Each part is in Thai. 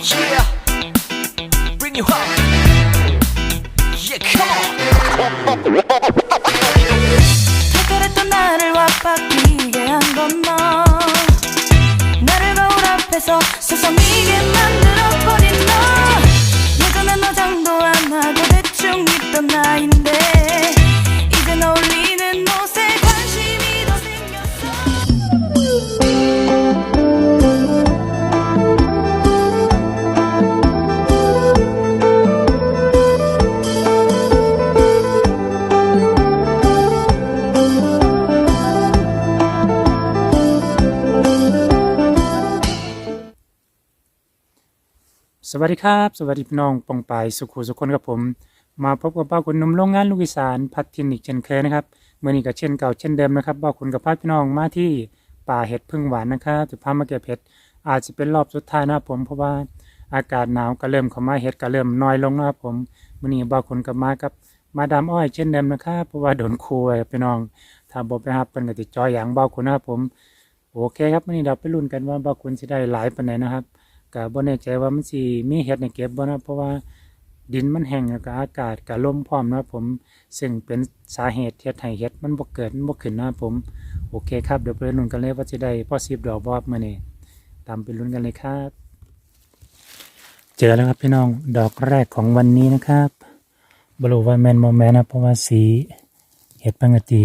Yeah, bring you home. Yeah, come on. วัสดีครับ สวัสดีพี่น้องปองปายสุขุสุคนกับผม มาพบกับบ้าคุณนุ่มโรงงานลูกอีสานพัดทิกเช่นเคยนะครับเมื่อนี้ก็เช่นเก่าเช่นเดิมนะครับบ้าคุณกับพาพี่น้องมาที่ป่าเห็ดพึ่งหวานนะครับจะพามาเก็บเห็ดอาจจะเป็นรอบสุดท้ายนะครับผมเพราะว่าอากาศหนาวก็เริ่มเข้ามาเห็ดก็เริ่มน้อยลงนะครับผมเมื่อนี้บ้าคุณกับมากับมาดามอ้อยเช่นเดิมนะครับเพราะว่าโดนครูไว้พี่น้องถ้าบอกไปครับเป็นกติจอยอย่างบ้าคุณนะครับผมโอเคครับเมื่อนี้เราไปลุ้นกันว่าบ้าคุณจะได้หลายปานไหนนะครับ ก็บ่แน่ใจว่ามันสิมีเห็ดในเก็บบ่นะเพราะว่าดินมันแห้งแล้วก็อากาศก็ลมพร้อมนะผม ซึ่งเป็นสาเหตุที่เฮ็ดให้เห็ดมันบ่เกิดมันบ่ขึ้นนะผมโอเคครับเดี๋ยวไปลุ้นกันเลยว่าจะได้พอสิบดอกบ่ครับมื้อนี้ตามไปลุ้นกันเลยครับ เจอแล้วครับพี่น้องดอกแรกของวันนี้นะครับบรูว่าแมนบ่แมนนะเพราะว่าสีเห็ดปกติ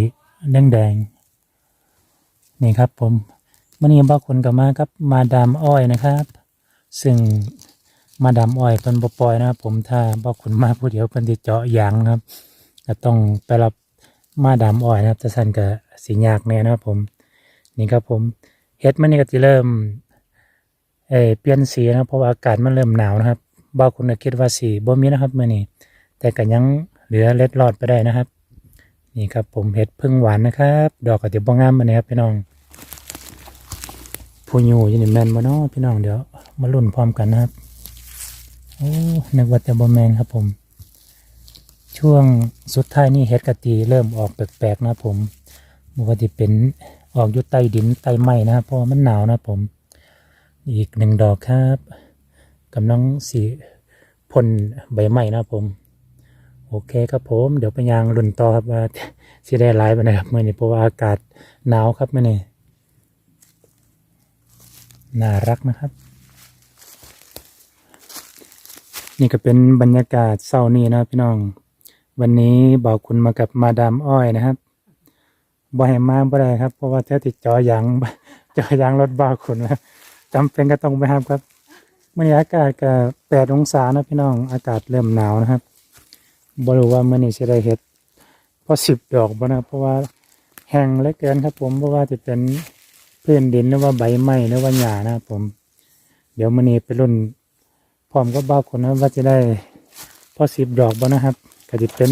แดงๆนี่ครับผมมื้อนี้บ่าคนก็มากับมาดามอ้อยนะครับ ซึ่งมาดามอ้อยเพิ่นบ่ปล่อยนะครับผมถ้าบ่ขุนมาผู้เดียวเพิ่นสิเจาะยางนะครับก็ต้องไปรับมาดามอ้อยนะครับจะสั่นก็สิยากแน่นะครับผมนี่ครับผมเฮ็ดมันนี่ก็สิเริ่มเอเปลี่ยนสีนะเพราะว่าอากาศมันเริ่มหนาวนะครับบ่คุณก็คิดว่าสีบ่มีนะครับมื้อนี้แต่ก็ยังเหลือเล็ดรอดไปได้นะครับ นี่ครับผมเฮ็ดพึ่งหวานนะครับ ดอกก็สิบ่งามมานะครับพี่น้อง ผู้อยู่อยี่นี่แมนบ่เนาะพี่น้องเดี๋ยว มาลุ้นพร้อมกันนะครับ โอ้นึกว่าจะบ่แมนครับผม ช่วงสุดท้ายนี่เห็ดกะตีเริ่มออกแปลกๆนะผมมันก็จะเป็นออกอยู่ใต้ดินใต้ไม้นะครับเพราะมันหนาวนะผม อีกหนึ่งดอกครับกำลังสีพ่นใบไม้นะผม โอเคครับผมเดี๋ยวไปยางลุ่นต่อครับว่าสิได้หลายไปนะครับเมื่อนี้เพราะว่าอากาศหนาวครับเมื่อนี้ น่ารักนะครับ นี่ก็เป็นบรรยากาศเศร้านี้นะพี่น้อง วันนี้บอกคุณมากับมาดามอ้อยนะครับบ่ให้มาบ่ได้ครับ เพราะว่าเธอติดจอยางจอยางรถบ้าคุณนะจำเป็นก็ต้องไปครับครับเมื่อนี้อากาศก็แปดองศานะพี่น้องอากาศเริ่มหนาวนะครับบรู้ว่าเมื่อนี้จะได้เห็ดพอสิบดอกบ่นะเพราะว่าแห้งเลือเกินครับ ผมเพราะว่าจะเป็น เพื้นดินหรือว่าใบไม้หรือว่าหญ้านะครับผม เดี๋ยวมันนี้ไปรุ่นพร้อมก็บ้าคนนะว่าจะได้พอสิบดอกบ่นะครับก็จะเป็น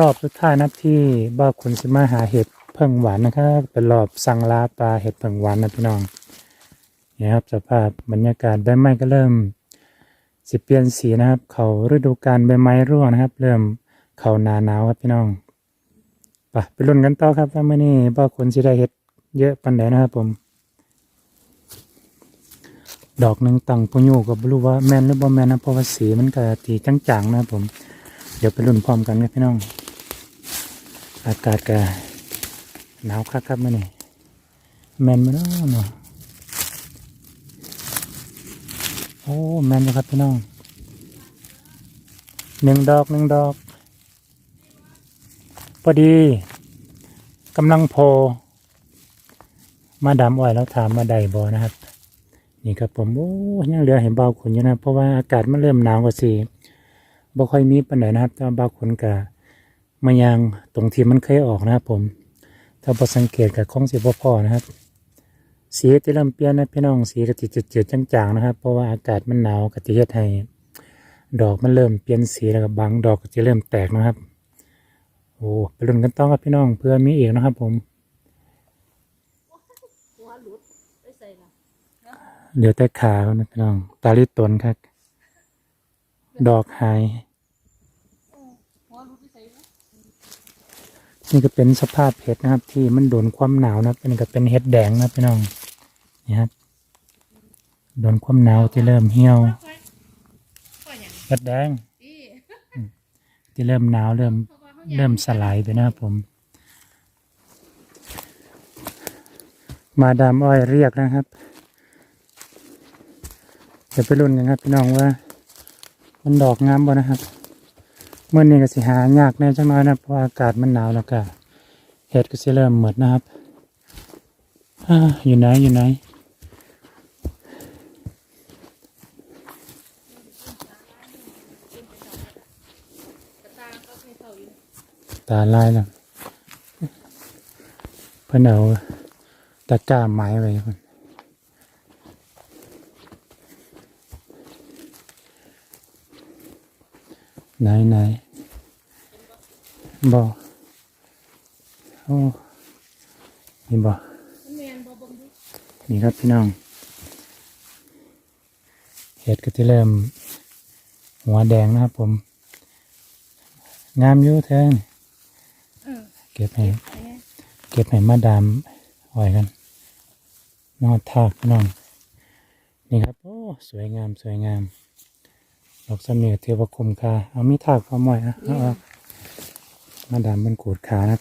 รอบสุดท้ายนับที่บ้าคนสิมาหาเห็ดเพิ่งหวานนะครับเป็นรอบสั่งลาปลาเห็ดเพิ่งหวานนะพี่น้องนี่ครับสภาพบรรยากาศใบไม้ก็เริ่ม สิเปลี่ยนสีนะครับ เขาฤดูกาลใบไม้ร่วงนะครับ เริ่มเขาหนาหนาวครับพี่น้องไปไปรุ่นกันต่อครับว่าเมื่อนี้บ้าคนสิได้เห็ด เยอะปันไดนะครับผม ดอกหนึ่งตังปุญูก็บ่รู้ว่าแมนหรือบ่แมนนะเพราะว่าสีมันก็ตีจางๆนะครับผม เดี๋ยวไปรุ่นพร้อมกันครับพี่น้อง อากาศก็หนาวคักครับมื่อนี้แมนมาเนาะเนาะโอ้แมนอยู่ครับพี่น้องหนึ่งดอกหนึ่งดอก พอดีกำลังโพ มาดามอ้อยแล้วถามมาได้บอนะครับ นี่ครับผมโอ้ยังเหลือเห็นเบาขนอยู่นะ เพราะว่าอากาศมันเริ่มหนาวกว่าสีบ่ค่อยมีปัญหานะครับแต่ว่าเบาขนกับมายางตรงที่มันเคยออกนะครับผม ถ้าพอสังเกตกับของสีพ่อๆนะครับ สีจะเริ่มเปลี่ยนนะพี่น้องสีก็จะเจืดๆจางๆนะครับ เพราะว่าอากาศมันหนาวก็จะเฮ็ดให้ดอกมันเริ่มเปลี่ยนสีแล้วก็บางดอกก็จะเริ่มแตกนะครับ โอ้ไปลุ้นกันต่อครับพี่น้องเพื่อมีอีกนะครับผม เดี๋ยวแต่ขาเขานะพี่น้อง ตาลิตนครับ ดอกหาย นี่ก็เป็นสภาพเห็ดนะครับ ที่มันโดนความหนาวนะครับอันนี้ก็เป็นเห็ดแดงนะพี่น้องนี่ครับโดนความหนาวที่เริ่มเหี่ยวกระแดงที่เริ่มหนาวเริ่มเริ่มสลายไปนะครับผม มาดามอ้อยเรียกนะครับ ดี๋ยวไปลุ้นกันครับพี่น้องว่า มันดอกงามบ่นะครับเมื่อนี้ก็สิหายากแน่จังน้อยนะเพราะอากาศมันหนาวแล้วก็เห็ดก็สิเริ่มหมดนะครับออยู่ไหนอยู่ไหนตาลายแล้วเพิ่นเอาตะกร้าไม้ไว้เพิ่น ไหนไหนบ่โอ้นี่บ่นี่ครับพี่น้องเห็ดก็ที่เริ่ม หัวแดงนะครับผม งามอยู่แทนเก็บให้เก็บให้มาดามอ่อยกันนอดทากพี่น้องนี่ครับ โอ้ สวยงามสวยงาม ดอกสำเนียเทวคุมคาเอามีทากพอมอยนะเอาออกมาดามมันขูดขานะครับ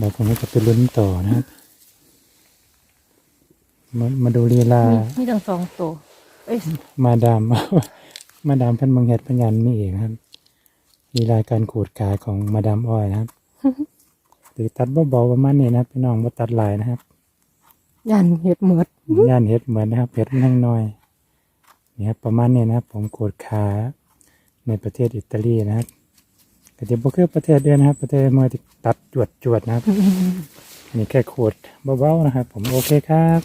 บอกผมว่าจะไปลุ้นต่อนะครับมามาดูลีลามีทั้งสองตัวเอ้ยมาดาม มาดามเพันบังเห็ดพันยันนี่เองครับลีลาการขูดขาของมาดามอ้อยนะครับหรือตัดเบาๆประมาณนี้นะครับพี่น้องว่าตัดหลายนะครับ ยันเห็ดหมดย่านเห็ดเหมือนนะครับเห็ดมันแห้งน้อย นี่ครับประมาณนี้นะครับ ผมขูดขาในประเทศอิตาลีนะครับก็จะบ่คือประเทศเดียวนะครับ ประเทศเมื่อที่ตัดจวดจวดๆนะครับนี่แค่ขูดเบาๆนะครับ ผมโอเคครับ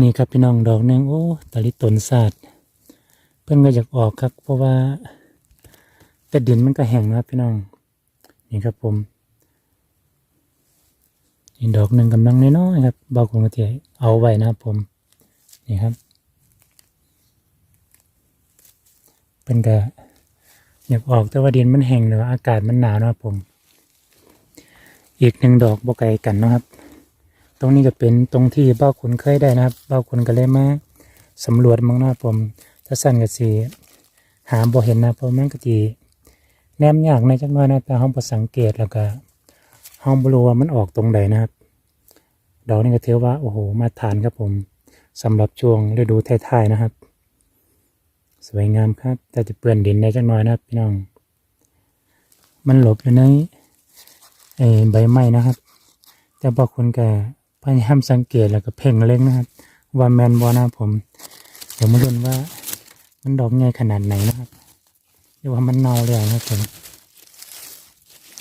นี่ครับพี่น้องดอกหนึ่งโอ้ตะลิตนศาสตร์เพิ่นก็อยากออกครับ เพราะว่าแต่ดินมันก็แห้งนะครับพี่น้อง นี่ครับผมอีกดอกหนึ่งกำลังน้อยๆครับบางคนก็จะเอาไว้นะครับผม นี่ครับเป็นกะอยากออกแต่ว่าดินมันแห้งหรืออากาศมันหนาวนะครับผม อีกหนึ่งดอกบกไกกันนะครับ ตรงนี้ก็เป็นตรงที่เบ้าขุนเคยได้นะครับ เบ้าขุนก็เลยมาสำรวจมั้งนะครับผม ถ้าสั้นก็สีหาบ่เห็นนะเพราะมันก็จีแนมยากในจักหน้อยนะแต่ห้องประสังเกตแล้วก็ห้องบรูว่ามันออกตรงใดนะครับ ดอกนี้ก็ถือว่าโอ้โหมาทานครับผม สำหรับช่วงฤดูท้ายๆนะครับ สวยงามครับแต่จะเปื้อนดินได้จักหน่อยนะครับพี่น้อง มันหลบอยู่ในเอ่อใบไม้นะครับ แต่บางคนก็พยายามสังเกตแล้วก็เพ่งเล็งนะครับ ว่าแมนบอนะผม เดี๋ยวมาดูว่า มันดอกใหญ่ขนาดไหนนะครับหรือว่ามันเน่าแล้วนะครับผม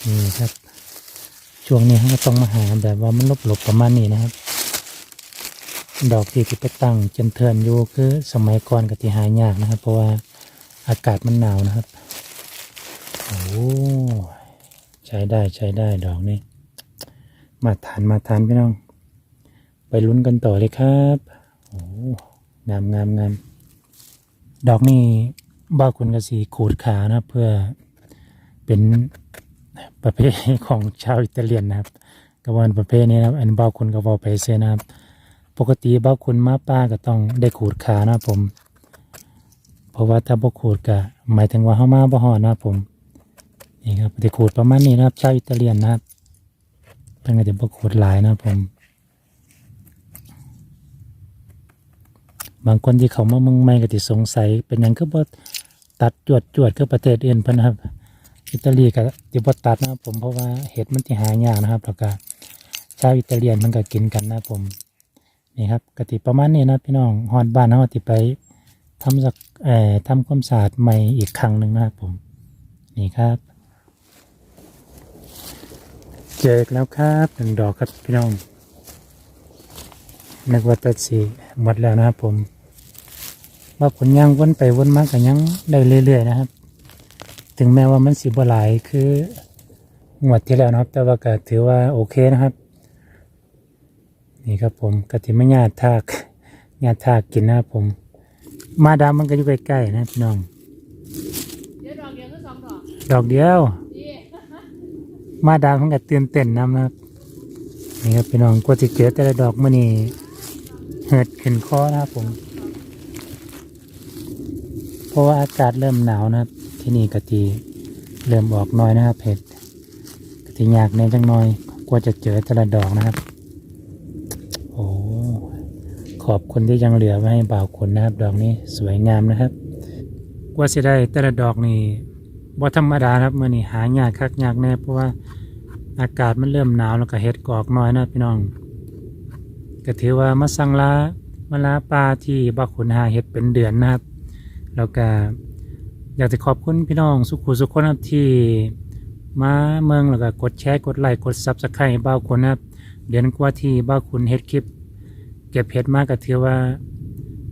นี่ครับ ช่วงนี้เราก็ต้องมาหาแบบว่ามันหลบๆประมาณนี้นะครับ ดอกที่ที่ไปตั้งจนเทือนอยู่คือสมัยก่อนก็ที่หายากนะครับ เพราะว่าอากาศมันหนาวนะครับ โอ้ใช้ได้ใช้ได้ดอกนี้มาทานมาทานพี่น้อง ไปลุ้นกันต่อเลยครับโอ้งามงามงามดอกนี้บ้าคุณกสีขูดขานะเพื่อเป็นประเภทของชาวอิตาเลียนนะครับกวันประเภทนี้นะครับอันบ้าคุณกับเบ้าไปเซนะครับ ปกติบ้าคุณมาป้าก็ต้องได้ขูดขานะผม เพราะว่าถ้าบ่ขูดก็หมายถึงว่าเข้ามาบ่หอนะผมนี่ครับได้ขูดประมาณนี้นะครับชาวอิตาเลียนนะครับเพิ่นก็จะบ่ขูดหลายนะผม บางคนที่เขามาเมืองใหม่ก็สิสงสัย เป็นหยังก็บ่ตัดจวดจวดๆคือประเทศอื่นเพิ่นนะครับ อิตาลีกับติบตัดนะครับผมเพราะว่าเห็ดมันจะหายากนะครับแล้วก็ชาวอิตาเลียนมันก็กินกันนะผม นี่ครับกติประมาณนี้นะพี่น้องฮอดบ้านเขาติไปทำสักเอ่อทำความสะอาดใหม่อีกครั้งหนึ่งนะครับผมนี่ครับเจอกแล้วครับหนึ่งดอกครับพี่น้องนึกว่าตัดสีหมดแล้วนะครับผมว่าผลยังวนไปวนมาก็ยังได้เรื่อยๆนะครับ ถึงแม้ว่ามันสิบหลายคืองวดที่แล้วนะครับ แต่ว่าก็ถือว่าโอเคนะครับ นี่ครับผมกติไม่ญาติทากญาติทากกินนะครับผม มาดามมันก็อยู่ใกล้ๆนะพี่น้องเดี๋ยวดอกเดียวก็สองดอกดอกเดียวดีมาดามมันก็ตื่นเต้นนำนะครับนี่ครับพี่น้องกว่าจะเจอแต่ละดอกมื่อนี้เหิดขึ้นคอนะครับผม เพราะว่าอากาศเริ่มหนาวนะครับ ที่นี่กะทีเริ่มออกน้อยนะครับเห็ดกะทียากแน่จังน้อยกว่าจะเจอแต่ละดอกนะครับโอ้ ขอบคุณที่ยังเหลือไว้ให้บ่าวคนนะครับ ดอกนี้สวยงามนะครับ ว่าจะได้แต่ละดอกนี่บ่ธรรมดาครับเมื่อนี้หายากคักยากแน่เพราะว่าอากาศมันเริ่มหนาวแล้วก็เห็ดกออกน้อยนะพี่น้องก็ถือว่ามาสั่งลามาลาปลาที่บักขุนหาเห็ดเป็นเดือนนะครับ แล้วก็อยากจะขอบคุณพี่น้องสุขุสุขคนครับที่มาเมืองแล้วก็กดแชร์กดไลค์กดซับสไครต์บ้าวคนนะครับเดือนกว่าที่บ้าวคุณเฮ็ดคลิป เก็บเห็ดมากก็ถือว่า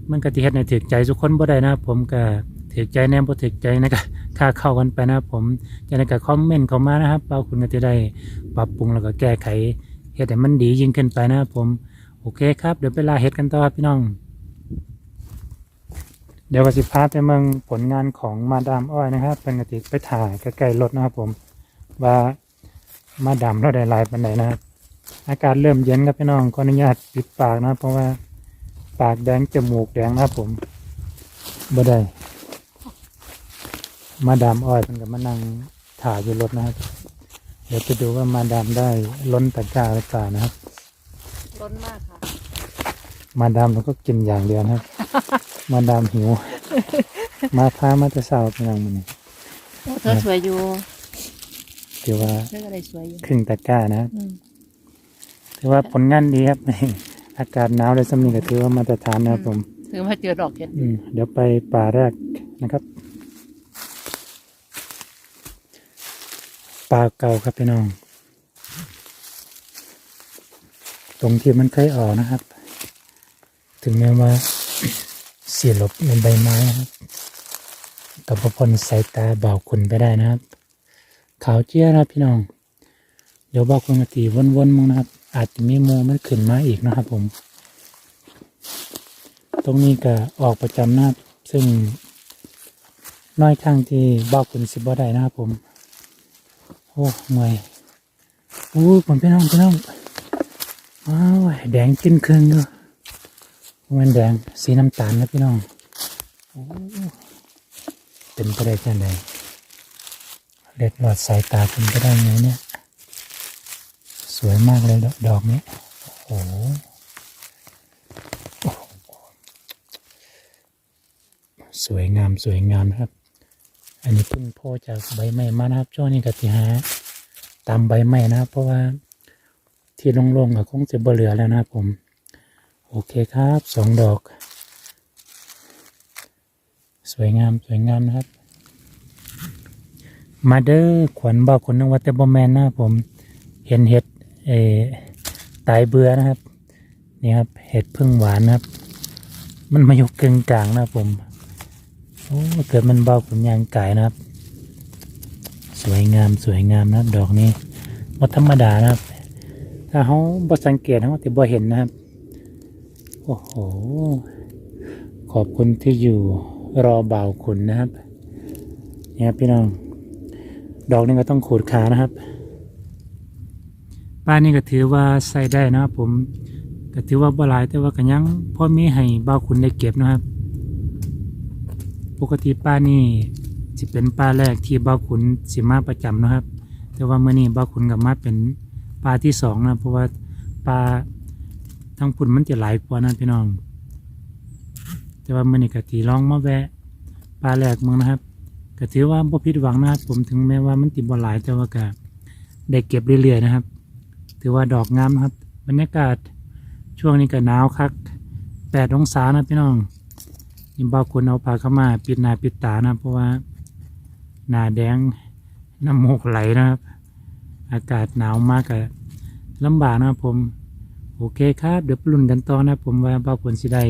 มันก็ที่เฮ็ดในถือใจทุกคนบ่ได้นะผมก็ถือใจแน่บ่ถือใจนะก็ค่าเข้ากันไปนะผมจะได้ก็คอมเมนต์เข้ามานะครับบ้าคุณก็จะได้ปรับปรุงแล้วก็แก้ไขเฮ็ดให้มันดียิ่งขึ้นไปนะผมโอเคครับเดี๋ยวไปลาเฮ็ดกันต่อครับพี่น้อง เดี๋ยวก็สิพาไปเมืองผลงานของมาดามอ้อยนะครับเป็นกติไปถ่ายใกล้ๆรถนะครับผมว่ามาดามเราได้ลายปันไหนนะครับ อากาศเริ่มเย็นครับพี่น้องขออนุญาตปิดปากนะครับเพราะว่าปากแดงจมูกแดงนะครับผมบ่ได้มาดามอ้อยเป็นกับมานั่งถ่ายอยู่รถนะครับ เดี๋ยวไปดูว่ามาดามได้ล้นตะกร้าหรือเปล่านะครับ ล้นมากค่ะ มาดามเราก็กินอย่างเดียวนะครับ มาดามหิว มาพามาจะสาวเป็นยังมันเธอสวยอยู่ถือว่าเธออะไรสวยอยู่ครึ่งตะกร้านะครับอืม ถือว่าผลงานดีครับ อากาศหนาวเลยสำนีก็ถือว่ามาตรฐานนะครับผมถึงมาเจอดอกเห็ดอืมเดี๋ยวไปป่าแรกนะครับ ป่าเก่าครับพี่น้อง ตรงที่มันเคยออกนะครับ ถึงแม้ว่าเสียหลบในใบไม้นะครับกับพพ้นสายตาเบาขุนไปได้นะครับ ขาวเจี้ยนะครับพี่น้อง เดี๋ยวบอกคนกติวนๆมั้งนะครับ อาจจะมีโมมันขึ้นมาอีกนะครับผม ตรงนี้ก็ออกประจำนะครับซึ่งน้อยครั้งที่บอกคุณสิบ่ได้นะครับผม โอ้เมื่อยอู้ผมพี่น้องพี่น้องว้าวแดงจิ้นเครื่องอยู่มันแดงสีน้ำตาลนะพี่น้องโอ้เป็นไปได้แค่ไหนเล็ดหลอดสายตาเป็นไปได้ไงเนี่ย สวยมากเลยดอกนี้ โอ้โหสวยงามสวยงามครับ อันนี้เพิ่งโพจากใบไม้มานะครับช่วงนี้ก็ที่หาตามใบไม้นะครับ เพราะว่าที่โล่งๆก็คงจะเบเหลือแล้วนะครับผม โอเคครับสองดอก สวยงามสวยงามนะครับ มาเด้อขวัญบอกคนนึงว่าแต่บอแมนนะครับผมเห็นเห็ด เออตายเบื่อนะครับ นี่ครับ เห็ดพึ่งหวานนะครับ มันมาอยู่กึ่งกลางนะครับผมโอ้เกิดมันเบาขุนยางไก่นะครับ สวยงามสวยงามนะครับ ดอกนี้บ่ธรรมดานะครับ ถ้าเขาบ่สังเกตเขาจะบ่เห็นนะครับ โอ้โห ขอบคุณที่อยู่รอเบาขุนนะครับเนี่ยครับพี่น้อง ดอกนี้ก็ต้องขูดขานะครับ ป้านี่ก็ถือว่าใส่ได้นะครับผมก็ถือว่าบ่หลายแต่ว่าก็ยังพอมีให้เบาขุนได้เก็บนะครับ ปกติป้านี่สิเป็นป้าแรกที่เบาขุนสิมาประจำนะครับ แต่ว่าเมื่อนี้เบาขุนกับมาเป็นป้าที่สองนะเพราะว่าป้าทั้งปุ่นมันจะหลายกว่านะพี่น้อง แต่ว่าเมื่อนี้ก็ตีลองมาแวะป้าแรกมึงนะครับก็ถือว่าบ่ผิดหวังนะครับผมถึงแม้ว่ามันติดบ่หลายแต่ว่าก็ได้เก็บเรื่อยๆนะครับ ถือว่าดอกงามครับ บรรยากาศช่วงนี้ก็หนาวคักแปดองศานะพี่น้องนี่บางคนเอาผ้าเข้ามา ปิดหน้าปิดตานะ เพราะว่าหน้าแดงน้ำมูกไหลนะครับ อากาศหนาวมากอะลำบากนะครับผม โอเคครับ เดี๋ยวปรุ่นกันต่อนะผมว่าบางคนสิได้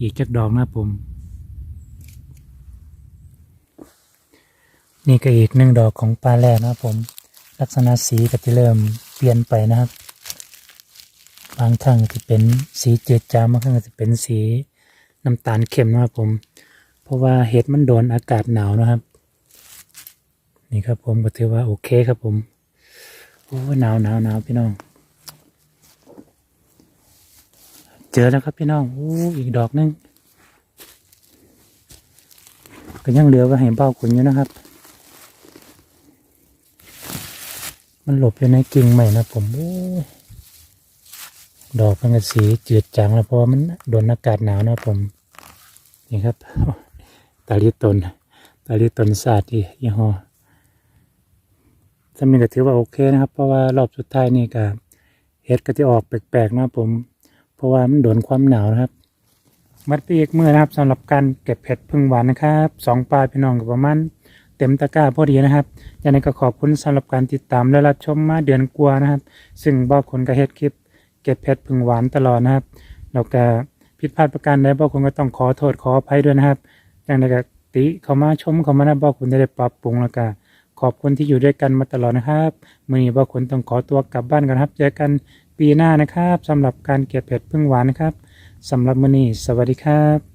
อีกจักดอกนะผม นี่ก็อีกหนึ่งดอกของปลาแรกนะผม ลักษณะสีก็จะเริ่ม เปลี่ยนไปนะครับ บางครั้งจะเป็นสีเจืดจางบางครั้งจะเป็นสีน้ำตาลเข้มนะครับผม เพราะว่าเห็ดมันโดนอากาศหนาวนะครับ นี่ครับผมก็ถือว่าโอเคครับผมโอ้หนาวหนาวหนาวพี่น้อง เจอแล้วครับพี่น้องโอ้อีกดอกหนึงก็ยังเหลือไว้ให้เบ้าขุนอยู่นะครับ มันหลบอยู่ในกิ่งใหม่นะผมโอ้ดอกมันก็สีจืดจางแล้วเพราะมันโดนอากาศหนาวนะผม นี่ครับ ตาลิตน ตาลิตนศาสตร์ที่ยี่ห้อสำนึกก็ถือว่าโอเคนะครับ เพราะว่ารอบสุดท้ายนี่ก็เฮ็ดก็ที่ออกแปลกๆนะผม เพราะว่ามันโดนความหนาวนะครับ มัดไปอีกมือนะครับสำหรับการเก็บเห็ดพึ่งหวานนะครับสองปลายพี่น้องกับประมาณ เต็มตะกร้าพอดีนะครับยังไงก็ขอบคุณสำหรับการติดตามและรับชมมาเดือนกว่านะครับ ซึ่งบอกคนก็เฮ็ดคลิป เก็บเห็ดพึงหวานตลอดนะครับแล้วก็ผิดพลาดประการใดบอกคนก็ต้องขอโทษขออภัยด้วยนะครับยังไงก็ติเข้ามาชมเข้ามานะบอกคุณได้ปรับปรุงแล้วก็ขอบคุณที่อยู่ด้วยกันมาตลอดนะครับมือนี้บอกคุณต้องขอตัวกลับบ้านกันครับ เจอกันปีหน้านะครับสำหรับการเก็บเห็ดพึงหวานนะครับสำหรับมือนี้สวัสดีครับ